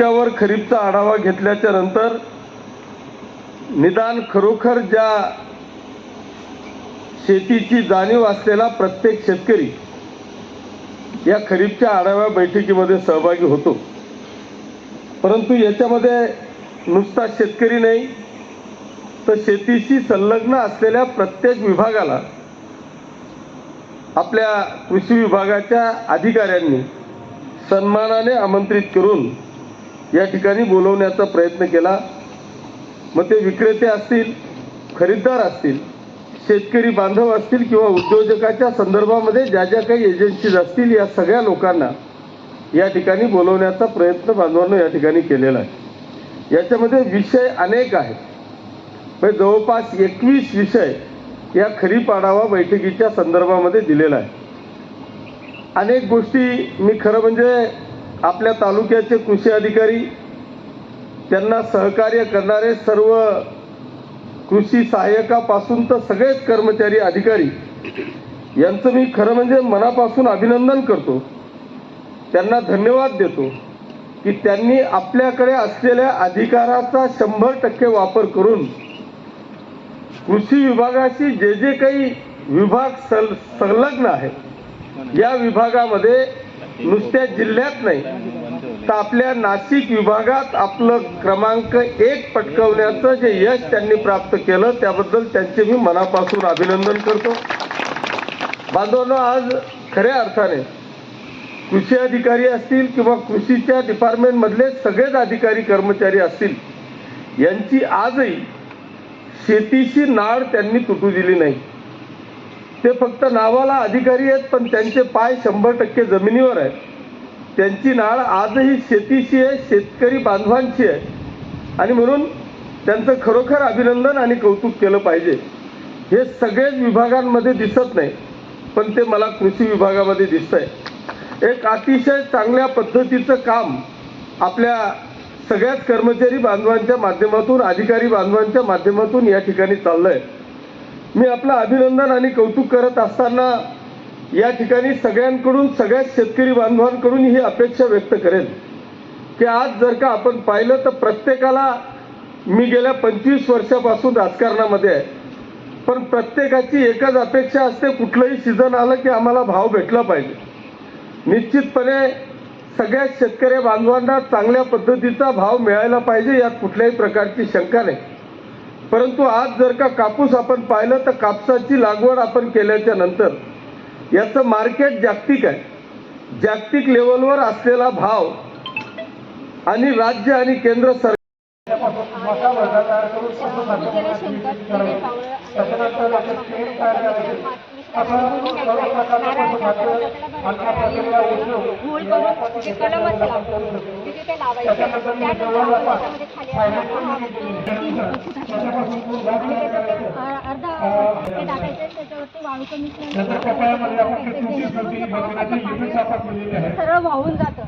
तालुक्यावर खरीपचा आढावा घेतल्याच्या नंतर निदान खरोखर ज्या शेतीची जाणीव असलेला प्रत्येक शेतकरी या खरीपच्या आढाव्या बैठकीमध्ये सहभागी होतो. परंतु याच्यामध्ये नुसता शेतकरी नाही तर शेतीशी संलग्न असलेल्या प्रत्येक विभागाला आपल्या कृषी विभागाच्या अधिकाऱ्यांनी सन्मानाने आमंत्रित करून या ठिकाणी बोलवण्याचा प्रयत्न केला. मग ते विक्रेते असतील खरीददार असतील शेतकरी बांधव असतील किंवा उद्योजकाच्या संदर्भामध्ये ज्या ज्या काही एजन्सीज असतील या सगळ्या लोकांना या ठिकाणी बोलवण्याचा प्रयत्न बांधवांनो या ठिकाणी केलेला आहे. याच्यामध्ये विषय अनेक आहेत. म्हणजे जवळपास एकवीस विषय या खरीप आढावा बैठकीच्या संदर्भामध्ये दिलेला आहे. अनेक गोष्टी मी खरं म्हणजे आपल्या तालुक्याचे कृषी अधिकारी त्यांना सहकार्य करणारे सर्व कृषी सहाय्यकापासून तर सगळेच कर्मचारी अधिकारी यांचं मी खरं म्हणजे मनापासून अभिनंदन करतो. त्यांना धन्यवाद देतो की त्यांनी आपल्याकडे असलेल्या अधिकाराचा शंभर टक्के वापर करून कृषी विभागाशी जे जे काही विभाग सल संलग्न आहे या विभागामध्ये नुसत्या जिल्ह्यात नाही तर आपल्या नाशिक विभागात आपलं क्रमांक एक पटकवण्याचं जे यश त्यांनी प्राप्त केलं त्याबद्दल त्यांचे मी मनापासून अभिनंदन करतो. बांधवांनो आज खऱ्या अर्थाने कृषी अधिकारी असतील किंवा कृषीच्या डिपार्टमेंटमधले सगळेच अधिकारी कर्मचारी असतील यांची आजही शेतीशी नाळ त्यांनी तुटू दिली नाही. ते फक्त नावाला अधिकारी आहेत पण त्यांचे पाय शंभर टक्के जमिनीवर आहेत. त्यांची नाळ आजही शेतीशी आहे शेतकरी बांधवांची आहे. आणि म्हणून त्यांचं खरोखर अभिनंदन आणि कौतुक केलं पाहिजे. हे सगळेच विभागांमध्ये दिसत नाही पण ते मला कृषी विभागामध्ये दिसतंय. एक अतिशय चांगल्या पद्धतीचं काम आपल्या सगळ्याच कर्मचारी बांधवांच्या माध्यमातून अधिकारी बांधवांच्या माध्यमातून या ठिकाणी चाललं आहे मी आपलं अभिनंदन आणि कौतुक करत असताना या ठिकाणी सगळ्यांकडून सगळ्याच शेतकरी बांधवांकडून ही अपेक्षा व्यक्त करेन की आज जर का आपण पाहिलं तर प्रत्येकाला मी गेल्या पंचवीस वर्षापासून राजकारणामध्ये आहे. पण प्रत्येकाची एकच अपेक्षा असते कुठलंही सीझन आलं की आम्हाला भाव भेटला पाहिजे. निश्चितपणे सगळ्या शेतकरी बांधवांना चांगल्या पद्धतीचा भाव मिळायला पाहिजे यात कुठल्याही प्रकारची शंका नाही. परंतु आज जर का कापूस आपण पाहिलं तर कापसाची लागवड आपण केल्याच्यानंतर याचं मार्केट जागतिक आहे. जागतिक लेवलवर असलेला भाव आणि राज्य आणि केंद्र सरकार गेले अर्धा ते टाकायचे त्याच्यावरती वाळूचं सरळ वाहून जातं